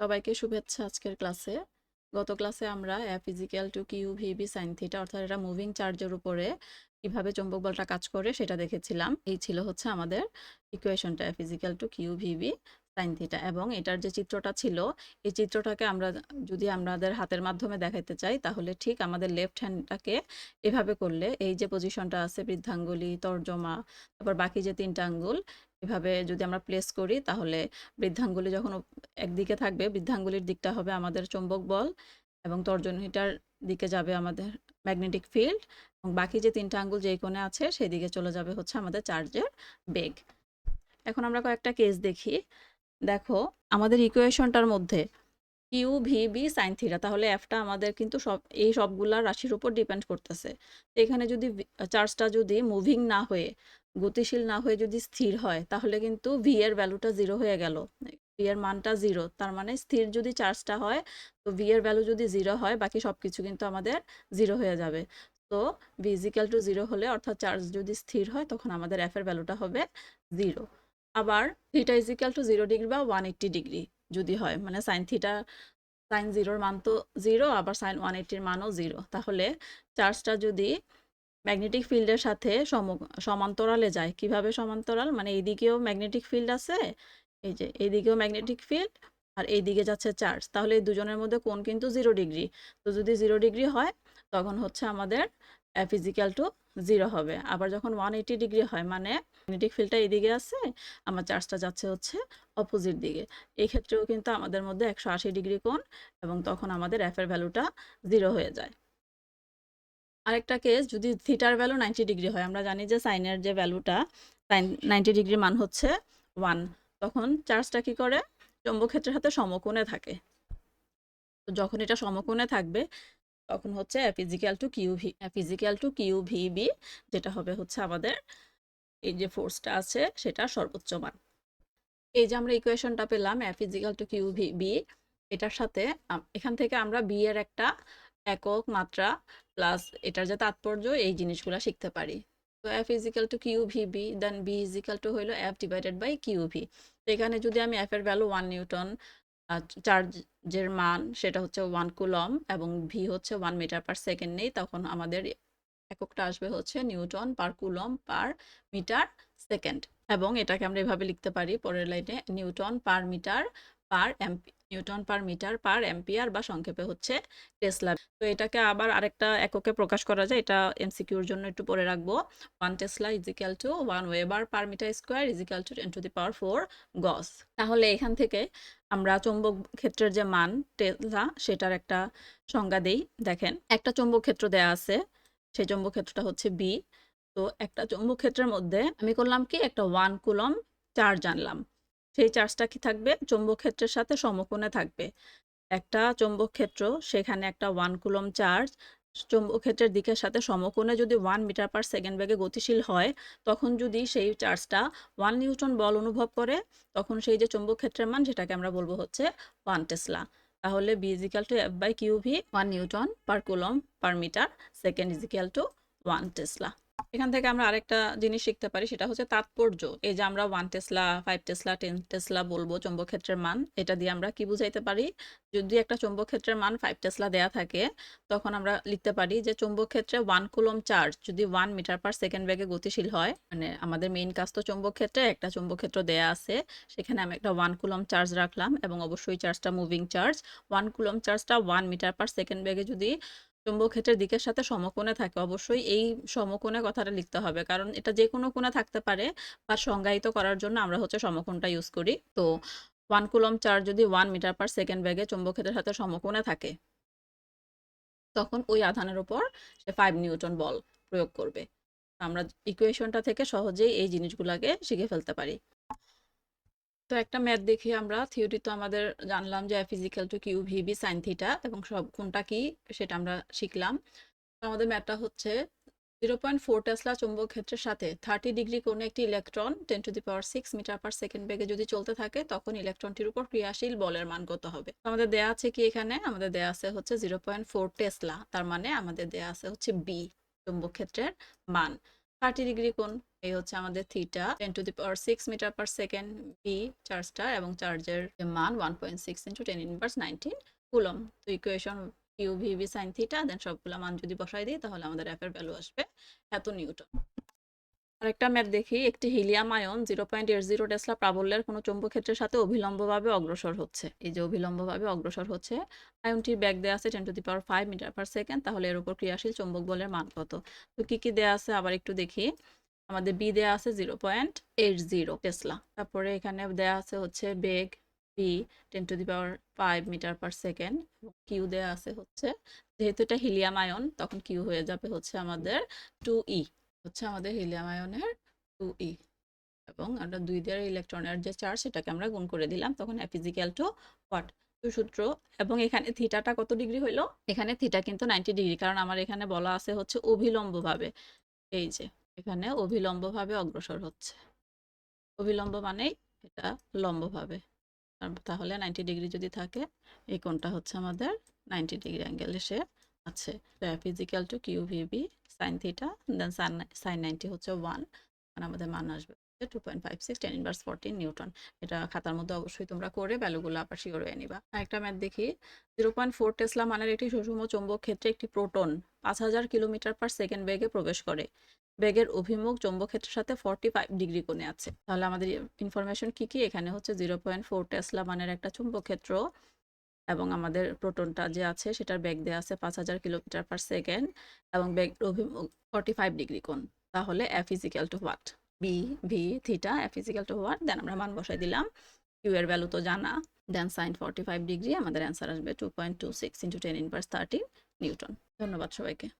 সবাইকে শুভেচ্ছা আজকের ক্লাসে। গত ক্লাসে আমরা এ F is equal to q v B sine theta অর্থাৎ এটা মুভিং চার্জের উপরে কীভাবে চৌম্বক বলটা কাজ করে সেটা দেখেছিলাম। এই ছিল হচ্ছে আমাদের ইকুয়েশনটা F is equal to q Q Sin theta এবং এটার যে চিত্রটা ছিল এই চিত্রটাকে আমরা যদি আমাদের হাতের মাধ্যমে দেখাইতে চাই তাহলে ঠিক আমাদের লেফট হ্যান্ডটাকে এভাবে করলে এই যে পজিশনটা আছে বৃদ্ধাঙ্গুলি, তর্জমা, তারপর বাকি যে তিনটা আঙ্গুল এভাবে যদি আমরা প্লেস করি তাহলে বৃদ্ধাঙ্গুলি যখন একদিকে থাকবে বৃদ্ধাঙ্গুলির দিকটা হবে আমাদের চৌম্বক বল এবং তর্জনীটার দিকে যাবে আমাদের ম্যাগনেটিক ফিল্ড এবং বাকি যে তিনটা আঙ্গুল যেই কোণে আছে সেদিকে চলে যাবে হচ্ছে আমাদের চার্জের বেগ। এখন আমরা কয়েকটা কেস দেখি। দেখো, আমাদের ইকুয়েশনটার মধ্যে কিউ ভিবি সাইন থিটা তাহলে এফটা আমাদের কিন্তু সব, এই সবগুলা রাশির উপর ডিপেন্ড করতেছে। এখানে যদি ভি চার্জটা যদি মুভিং না হয়ে, গতিশীল না হয়ে যদি স্থির হয়, তাহলে কিন্তু ভি এর ভ্যালুটা জিরো হয়ে গেল। ভি এর মানটা জিরো তার মানে স্থির যদি চার্জটা হয়, তো ভি এর ভ্যালু যদি জিরো হয়, বাকি সবকিছু কিন্তু আমাদের জিরো হয়ে যাবে। তো ভি ইজ টু জিরো হলে অর্থাৎ চার্জ যদি স্থির হয়, তখন আমাদের এফ ভ্যালুটা হবে 0 আবার theta is equal to zero degree বা 180 ডিগ্রি যদি হয় মানে সাইন থিটা সাইন 0 এর মান তো 0 আবার সাইন 180 এর মানও জিরো তাহলে চার্জটা যদি ম্যাগনেটিক ফিল্ডের সাথে সম, সমান্তরালে যায়, কীভাবে সমান্তরাল? মানে এইদিকেও ম্যাগনেটিক ফিল্ড আছে, এই যে এইদিকেও ম্যাগনেটিক ফিল্ড আর এইদিকে যাচ্ছে চার্জ তাহলে এই দুজনের মধ্যে কোন কিন্তু জিরো ডিগ্রি তো যদি জিরো ডিগ্রি হয়, তখন হচ্ছে আমাদের ইজ টু জিরো হবে আবার যখন 180 ডিগ্রি হয় মানে ম্যাগনেটিক ফিল্ডটা এইদিকে আছে, আমার চার্জটা যাচ্ছে হচ্ছে অপোজিট দিকে এই ক্ষেত্রেও কিন্তু আমাদের মধ্যে 180 ডিগ্রি কোণ এবং তখন আমাদের এর ভ্যালুটা জিরো হয়ে যায়। আরেকটা কেস যদি থিটার ভ্যালু 90 ডিগ্রি হয়, আমরা জানি যে সাইনের যে ভ্যালুটা সাইন 90 ডিগ্রি মান হচ্ছে ওয়ান তখন চার্জটা কি করে চৌম্বক ক্ষেত্রের সাথে সমকোণে থাকে। তো যখন এটা সমকোণে থাকবে তখন হচ্ছে is to q v F to q v B যেটা হবে হচ্ছে আমাদের এই যে ফোর্সটা আছে সেটা সর্বোচ্চ মান। এই যে আমরা ইকুয়েশনটা পেলাম ইজ টু কিউ ভিবি এটার সাথে এখান থেকে আমরা বি এর একটা একক মাত্রা প্লাস এটার যে তাৎপর্য, এই জিনিসগুলা শিখতে পারি। তো F is equal to q v B then B is equal to হইল F divided by q v. তো এখানে যদি আমি এফ এর ভ্যালু ওয়ান নিউটন চার্জের মান সেটা হচ্ছে ওয়ান কুলম এবং ভি হচ্ছে ওয়ান মিটার পার সেকেন্ড নেই, তখন আমাদের এককটা আসবে হচ্ছে newton per coulomb per metre second এবং এটাকে আমরা এভাবে লিখতে পারি, পরের লাইনে newton per metre per amp newton per metre, per ampere বা সংক্ষেপে হচ্ছে টেসলা। তো এটাকে আবার আরেকটা এককে প্রকাশ করা যায়, এটা এমসিকিউর জন্য একটু পরে রাখব। One tesla is equal to one weber per metre square is equal to 10 to the power 4 gauss. তাহলে এখান থেকে আমরা চৌম্বক ক্ষেত্রের যে মান, টেসলা, সেটার একটা সংজ্ঞা দেই। দেখেন, একটা চৌম্বক ক্ষেত্র দেয়া আছে। সেই চৌম্বক ক্ষেত্রটা হচ্ছে বি। তো একটা চৌম্বক ক্ষেত্রের মধ্যে আমি করলাম কি একটা ওয়ান কুলম চার্জ আনলাম। সেই চার্জটা কি থাকবে চৌম্বক ক্ষেত্রের সাথে সমকোণে থাকবে। একটা চৌম্বক ক্ষেত্র সেখানে একটা ওয়ান কুলম চার্জ চৌম্বক ক্ষেত্রের দিকের সাথে সমকোণে যদি ওয়ান মিটার পার সেকেন্ড বেগে গতিশীল হয়, তখন যদি সেই চার্জটা ওয়ান নিউটন বল অনুভব করে, তখন সেই যে চৌম্বক ক্ষেত্রের মান, সেটাকে আমরা বলব হচ্ছে ওয়ান টেসলা। তাহলে B is equal to F by q v 1 newton per coulomb per metre second is equal to one tesla. এখান থেকে আমরা আরেকটা জিনিস শিখতে পারি সেটা হচ্ছে তাৎপর্য। এই যে আমরা one tesla, five tesla, ten tesla বলব চৌম্বক ক্ষেত্রের মান। এটা দিয়ে আমরা কি বুঝাইতে পারি? যদি একটা চৌম্বক ক্ষেত্রের মান 5 টেসলা দেয়া থাকে তখন আমরা লিখতে পারি যে চৌম্বক ক্ষেত্রে 1 কুলম চার্জ যদি ওয়ান মিটার পার সেকেন্ড বেগে গতিশীল হয় মানে আমাদের মেইন কাজ তো চৌম্বক ক্ষেত্রে একটা চৌম্বক ক্ষেত্র দেয়া আছে। সেখানে আমি একটা ওয়ান কুলম চার্জ রাখলাম এবং অবশ্যই চার্জটা মুভিং চার্জ। ওয়ান কুলম চার্জটা ওয়ান মিটার পার সেকেন্ড বেগে যদি চৌম্বক ক্ষেত্রের দিকের সাথে সমকোণে থাকে অবশ্যই এই সমকোণে কথাটা লিখতে হবে। কারণ এটা যে কোনো কোণে থাকতে পারে বা সংজ্ঞায়িত করার জন্য আমরা হচ্ছে সমকোণটা ইউজ করি। তো ওয়ান কুলম চার্জ যদি ওয়ান মিটার পার সেকেন্ড ব্যাগে চৌম্বক ক্ষেত্রের সাথে সমকোণে থাকে, তখন ওই আধানের ওপর সে ফাইভ নিউটন বল প্রয়োগ করবে। আমরা ইকুয়েশনটা থেকে সহজেই এই জিনিসগুলাকে শিখে ফেলতে পারি। তো একটা ম্যাথ দেখি আমরা থিওরি তো আমাদের জানলাম যে F is equal to q v B sine theta এবং সব কোনটা কি সেটা আমরা শিখলাম। আমাদের ম্যাথটা হচ্ছে 0.4 টেসলা চৌম্বক ক্ষেত্রের সাথে 30 ডিগ্রি কোণে একটি electron 10 to the power six metre per second বেগে যদি চলতে থাকে তখন ইলেকট্রনটির উপর ক্রিয়াশীল বলের মান কত হবে? আমাদের দেয়া আছে কি এখানে? আমাদের দেয়া আছে হচ্ছে 0.4 টেসলা। তার মানে আমাদের দেয়া আছে হচ্ছে বি চৌম্বক ক্ষেত্রের মান। থার্টি ডিগ্রি কোণ, এই হচ্ছে আমাদের theta. Ten to the power six metre per second B চার্জটা এবং চার্জের মান one point six into ten inverse nineteen coulomb তো equation q v sine theta then সবগুলো মান যদি বসাই দিই, তাহলে আমাদের এর ভ্যালু আসবে এত নিউটন। আরেকটা ম্যাপ দেখি, একটি helium ion zero point eight zero tesla প্রাবল্যের কোনো চৌম্বক ক্ষেত্রের সাথে অভিলম্বভাবে অগ্রসর হচ্ছে। এই যে অভিলম্বভাবে অগ্রসর হচ্ছে, আয়নটির ব্যাগ দেওয়া আছে ten to the power five metre per second তাহলে এর উপর ক্রিয়াশীল চৌম্বক বলের মান কত? তো কি কি দেওয়া আছে আবার একটু দেখি। আমাদের বি দেওয়া আছে zero point eight zero tesla. তারপরে এখানে দেওয়া আছে হচ্ছে বেগ v ten to the power five metre per second q দেওয়া আছে হচ্ছে, যেহেতু এটা হিলিয়াম আয়ন তখন কিউ হয়ে যাবে হচ্ছে আমাদের টু ই হচ্ছে আমাদের হিলিয়াম আয়নের টু ই এবং আমরা দুই দেওয়ার ইলেকট্রনের যে চার্জ সেটাকে আমরা গুণ করে দিলাম, তখন অ্যাফিজিক্যাল টু হোয়াট তো সূত্র এবং এখানে থিটাটা কত ডিগ্রি হইল? এখানে থিটা কিন্তু নাইনটি ডিগ্রি, কারণ আমার এখানে বলা আছে হচ্ছে অভিলম্বভাবে। এই যে, এখানে অভিলম্বভাবে অগ্রসর হচ্ছে। অভিলম্ব মানেই এটা লম্বভাবে। তাহলে নাইনটি ডিগ্রি যদি থাকে, এই কোণটা হচ্ছে আমাদের নাইনটি ডিগ্রি অ্যাঙ্গেল এসে আছে। F is equal to q v B sine theta then sine sine ninety হচ্ছে ওয়ান আর আমাদের মান আসবে two point five six ten inverse fourteen newton এটা খাতার মধ্যে অবশ্যই তোমরা করে ভ্যালুগুলো আবার শিওর হয়ে নিবা। একটা ম্যাথ দেখি জিরো পয়েন্ট ফোর টেসলা মানের একটি সুষম চৌম্বক ক্ষেত্রে একটি প্রোটন পাঁচ হাজার কিলোমিটার পার সেকেন্ড বেগে প্রবেশ করে। বেগের অভিমুখ চৌম্বক ক্ষেত্রের সাথে ফর্টি ফাইভ ডিগ্রি কোণে আছে। তাহলে আমাদের ইনফরমেশন কি কি? এখানে হচ্ছে জিরো পয়েন্ট ফোর টেসলা মানের একটা চুম্বক ক্ষেত্র। এবং আমাদের প্রোটনটা যে আছে সেটার বেগ দেওয়া আছে পাঁচ হাজার কিলোমিটার পার সেকেন্ড এবং বেগ অভিমুখ ফর্টি ফাইভ ডিগ্রি কোণ। তাহলে F is equal to what B v theta F is equal to what then আমরা মান বসাই দিলাম। কিউ এর ভ্যালু তো জানা। Then sine forty five degree আমাদের অ্যান্সার আসবে two point two six into ten inverse thirteen newton ধন্যবাদ সবাইকে।